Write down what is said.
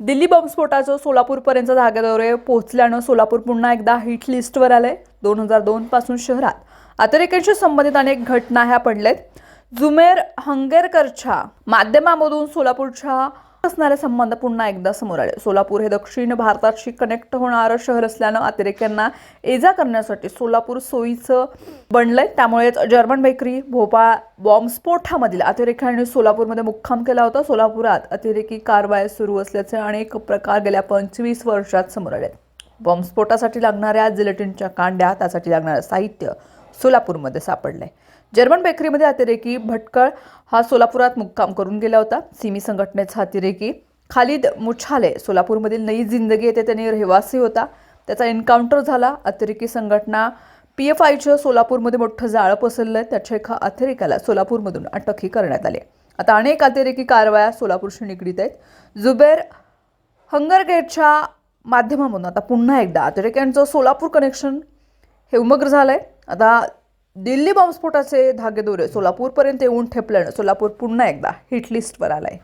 दिल्ली बॉम्बस्फोटाचं सोलापूरपर्यंत धागेदोरे पोहोचल्यानं सोलापूर पुन्हा एकदा हिट लिस्टवर आलंय. दोन हजार दोनपासून शहरात अतिरेक्यांशी संबंधित अनेक घटना ह्या पडल्यात. जुमेर हंगेरकरच्या माध्यमामधून सोलापूरच्या असणारे संबंध पुन्हा एकदा समोर आले. सोलापूर हे दक्षिण भारताशी कनेक्ट होणारं शहर असल्यानं अतिरेक्यांना एजा करण्यासाठी सोलापूर सोयीचं बनलंय. त्यामुळेच जर्मन बेकरी भोपाळ बॉम्बस्फोटामधील अतिरेक्यांनी सोलापूरमध्ये मुक्काम केला होता. सोलापुरात अतिरेकी कारवाया सुरू असल्याचे अनेक प्रकार गेल्या पंचवीस वर्षात समोर आले बॉम्बस्फोटासाठी लागणाऱ्या जिलेटिनच्या कांड्या त्यासाठी लागणारं साहित्य सोलापूरमध्ये सापडलं आहे जर्मन बेकरीमध्ये अतिरेकी भटकळ हा सोलापुरात मुक्काम करून गेला होता. सिमी संघटनेचा अतिरेकी खालिद मुछाले सोलापूरमधील नई जिंदगी येथे त्यांनी रहिवासी होता. त्याचा एन्काउंटर झाला. अतिरेकी संघटना पी एफ आयचं सोलापूरमध्ये मोठं जाळं पसरलं आहे त्याच्या एका अतिरेकाला सोलापूरमधून अटकही करण्यात आली आता अनेक अतिरेकी कारवाया सोलापूरशी निगडीत आहेत. जुबेर हंगरगेटच्या माध्यमामधून आता पुन्हा एकदा अतिरेक्यांचं सोलापूर कनेक्शन हे उमग्र आहे आता दिल्ली बॉम्बस्फोटाचे धागेदोरे सोलापूरपर्यंत येऊन ठेपल्यानं सोलापूर पुन्हा एकदा हिटलिस्टवर लिस्टवर आहे